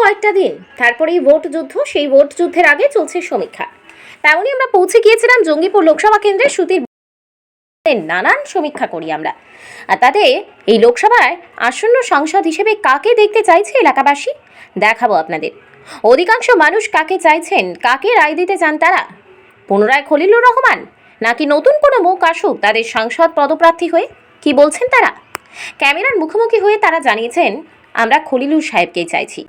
কয়েকটা দিন। তারপরেই ভোট যুদ্ধ, সেই ভোট যুদ্ধের আগে চলছে সমীক্ষা। তেমনই আমরা পৌঁছে গিয়েছিলাম জঙ্গিপুর লোকসভা কেন্দ্রের সুতির নানান সমীক্ষা করি আমরা। আর তাতে এই লোকসভায় আসন্ন সাংসদ হিসেবে কাকে দেখতে চাইছে এলাকাবাসী, দেখাবো আপনাদের। অধিকাংশ মানুষ কাকে চাইছেন, কাকে রায় দিতে চান তারা? পুনরায় খলিলুর রহমান? নাকি নতুন কোনো মুখ আসুক তাদের সাংসদ পদপ্রার্থী হয়ে? কি বলছেন তারা? ক্যামেরার মুখোমুখি হয়ে তারা জানিয়েছেন, আমরা খলিলুর সাহেবকেই চাইছি।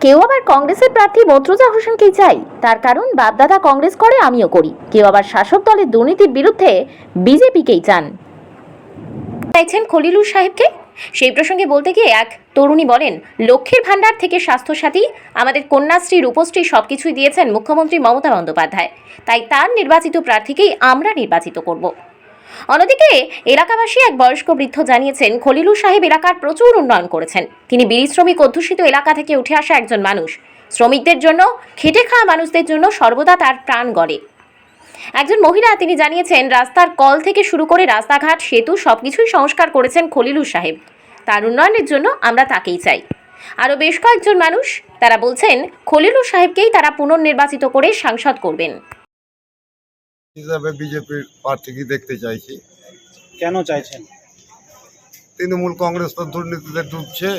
কেউ আবার কংগ্রেসের প্রার্থী মন্ত্রজা হোসেনকেই চাই। তার কারণ বাপদাদা কংগ্রেস করে, আমিও করি। কেউ আবার শাসক দলের দুর্নীতির বিরুদ্ধে বিজেপিকেই চান। চাইছেন খলিলুর সাহেবকে? সেই প্রসঙ্গে বলতে গিয়ে এক তরুণী বলেন, লক্ষ্মীর ভাণ্ডার থেকে স্বাস্থ্যসাথী, আমাদের কন্যাশ্রী, রূপশ্রী সবকিছুই দিয়েছেন মুখ্যমন্ত্রী মমতা বন্দ্যোপাধ্যায়। তাই তার নির্বাচিত প্রার্থীকেই আমরা নির্বাচিত করব। অন্যদিকে, এলাকাবাসী এক বয়স্ক বৃদ্ধ জানিয়েছেন, খলিলুর সাহেব এলাকার প্রচুর উন্নয়ন করেছেন। তিনি বিড়ি শ্রমিক অধ্যুষিত এলাকা থেকে উঠে আসা একজন মানুষ। শ্রমিকদের জন্য, খেটে খাওয়া মানুষদের জন্য সর্বদা তার প্রাণ গড়ে। একজন মহিলা, তিনি জানিয়েছেন, রাস্তার কল থেকে শুরু করে রাস্তাঘাট, সেতু সবকিছুই সংস্কার করেছেন খলিলুর সাহেব। তার উন্নয়নের জন্য আমরা তাকেই চাই। আরও বেশ কয়েকজন মানুষ, তারা বলছেন, খলিলুর সাহেবকেই তারা পুনর্নির্বাচিত করে সাংসদ করবেন। হিসাবে বিজেপির প্রার্থীকে দেখতে চাইছি। কেন চাইছেন? তৃণমূল কংগ্রেস তো দুর্নীতিতে ডুবছে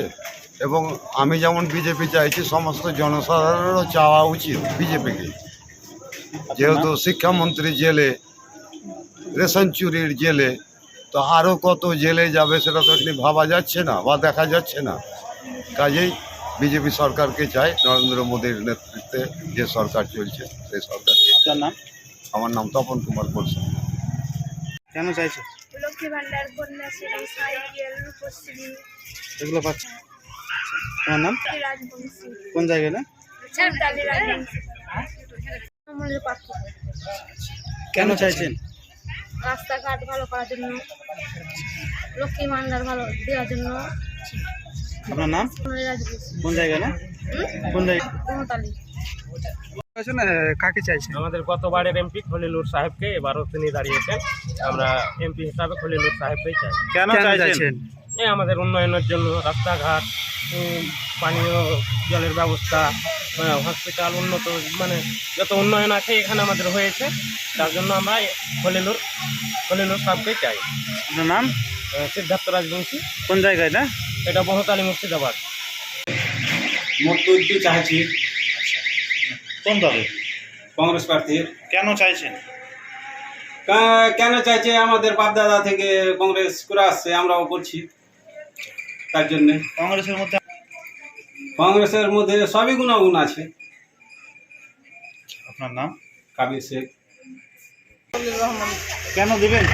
এবং আমি যেমন বিজেপি চাইছি সমস্ত জনসাধারণেরও চাওয়া উচিত বিজেপিকে। যেহেতু শিক্ষামন্ত্রী জেলে রেশন চুরির জেলে তো আরও কত জেলে যাবে সেটা তো এখনই ভাবা যাচ্ছে না বা দেখা যাচ্ছে না। কাজেই বিজেপি সরকারকে চাই নরেন্দ্র মোদীর নেতৃত্বে যে সরকার চলছে সেই সরকার আপনার নাম? আমার নাম তপন কুমার বলছেন কেন চাইছেন লক্ষ্মী ভান্ডার কন্যাশ্রী সাইকেল রূপশ্রী এগুলো পাচ্ছেন তোমার নাম? রাজবংশী। কোন জায়গায় না? কেন চাইছেন? রাস্তাঘাট ভালো করার জন্য লক্ষ্মী ভান্ডার ভালো দেওয়ার জন্য। আপনার নাম? আমাদের কোন জায়গায় না? কোন জায়গায় কাকে চাইছেন? আমাদের গতবারের এমপি খলিলুর সাহেবকে এবারও তিনি দাঁড়িয়েছেন। আমরা এমপি হিসাবে খলিলুর সাহেবকেই চাই। কেন চাইছেন? এই আমাদের উন্নয়নের জন্য রাস্তাঘাট পানীয় জলের ব্যবস্থা হসপিটাল উন্নত মানে যত উন্নয়ন আছে এখানে আমাদের হয়েছে তার জন্য আমরা খলিলুর খলিলুর সাহেবকেই চাই। আপনার নাম? সিদ্ধার্থ রাজবংশী। কোন জায়গায় না? এটা বহুতালী মুর্শিদাবাদ। মোট চাইছি। কোন দলে? কংগ্রেস প্রার্থীর কেন চাইছেন? কেন চাইছে? আমাদের বাপদাদা থেকে কংগ্রেস করে আসছে আমরাও করছি। তার জন্যে। কংগ্রেসের মধ্যে কংগ্রেসের মধ্যে সবই গুণাগুণ আছে। আপনার নাম? কাবির শেখ। কেন দিবেন?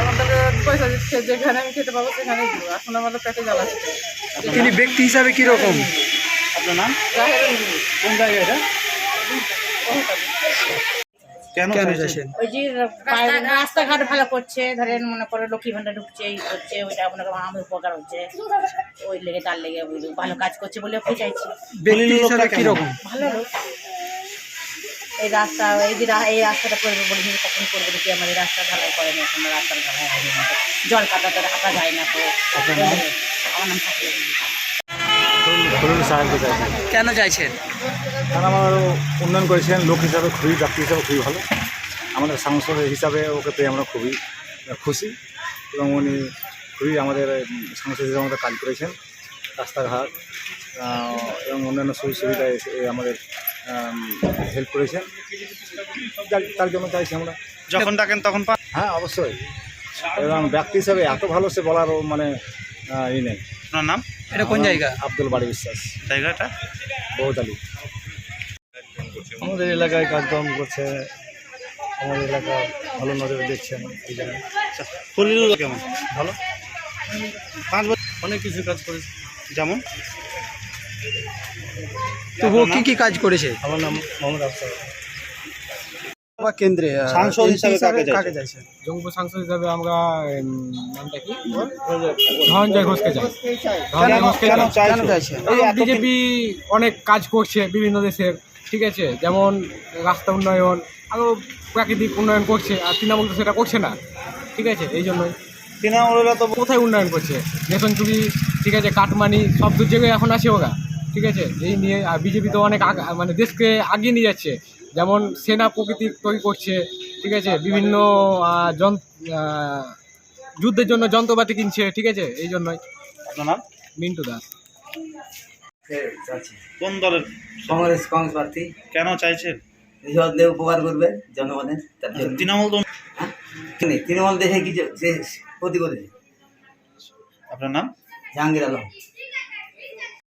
আমাদের পয়সা দিচ্ছে যেখানে আমি খেতে পাবো সেখানেই দিব। এখন আমাদের পেটে জ্বালাচ্ছে তিনি ব্যক্তি হিসাবে কি রকম আপনার নাম? কোন জায়গায় এটা? কেন চাইছেন? ওই যে রাস্তাঘাট ভালো করছে ধরেন মনে করে লক্ষ্মী ভান্ডার ঢুকছে এই করছে ওইটা মনে করো আমার উপকার হচ্ছে। ওই লেগে তার লেগে ভালো কাজ করছে বলে ওকে চাইছি। ভালো লোক। এই রাস্তা এই যে এই রাস্তাটা করবে বলে। কখন করবে দেখি আমাদের রাস্তা ঢালাই করে না এখন রাস্তার ঢালাই হয়নি। জল কাটাতে হাঁটা যায় না তো। আমার নাম থাকে কেন চাইছেন কারণ আমার উন্নয়ন করেছেন লোক হিসাবে খুবই ব্যক্তি হিসাবে খুবই ভালো। আমাদের সাংসদ হিসাবে ওকে পেয়ে আমরা খুবই খুশি। এবং উনি খুবই আমাদের সাংসদ হিসাবে আমাদের কাজ করেছেন রাস্তাঘাট এবং অন্যান্য সুযোগ সুবিধা এসে আমাদের হেল্প করেছেন তার জন্য চাইছি আমরা। যখন ডাকেন তখন পান হ্যাঁ অবশ্যই। এবং ব্যক্তি হিসাবে এত ভালো সে বলার মানে ই নেই। আপনার নাম? এটা কোন জায়গা? আব্দুল বাড়ি বিশ্বাস। জায়গাটা? বহুতালি আমাদের এলাকায় কাজকর্ম করছে। আমাদের এলাকা ভালো নজরে দেখছেন এই খলিলুর কেমন? ভালো। পাঁচ বছর অনেক কিছু কাজ করেছে। যেমন? তবুও কি কি কাজ করেছে? আমার নাম মোহাম্মদ আফসার। কেন্দ্রে সাংসদ হিসাবে কাকে চাইছেন? চাইছে? জঙ্গু সাংসদ হিসাবে আমরা নামটা কি? ধনঞ্জয় ঘোষকে চাই। কেন বিজেপি অনেক কাজ করছে বিভিন্ন দেশের ঠিক আছে? যেমন রাস্তা উন্নয়ন আরও প্রাকৃতিক উন্নয়ন করছে আর তৃণমূল তো সেটা করছে না ঠিক আছে? এই জন্যই। তৃণমূলেরা তো কোথায় উন্নয়ন করছে? রেশন চুরি ঠিক আছে কাটমানি সব দু জায়গায় এখন আছে ওরা। ঠিক আছে? এই নিয়ে আর বিজেপি তো অনেক আগা- মানে দেশকে আগিয়ে নিয়ে যাচ্ছে। যেমন সেনা প্রকৃতি তৈরি করছে ঠিক আছে? বিভিন্ন যুদ্ধের জন্য যন্ত্রপাতি কিনছে ঠিক আছে? এই জন্যই। আপনার নাম? মিন্টু দাস। কোন দলের কংগ্রেস কংগ্রেস প্রার্থী। কেন চাইছেন? কৃষকদের উপকার করবে জনগণের তৃণমূল তো তিনি তৃণমূল দেশে কিছু সে ক্ষতি করেছে? আপনার নাম? জাহাঙ্গীর আলম।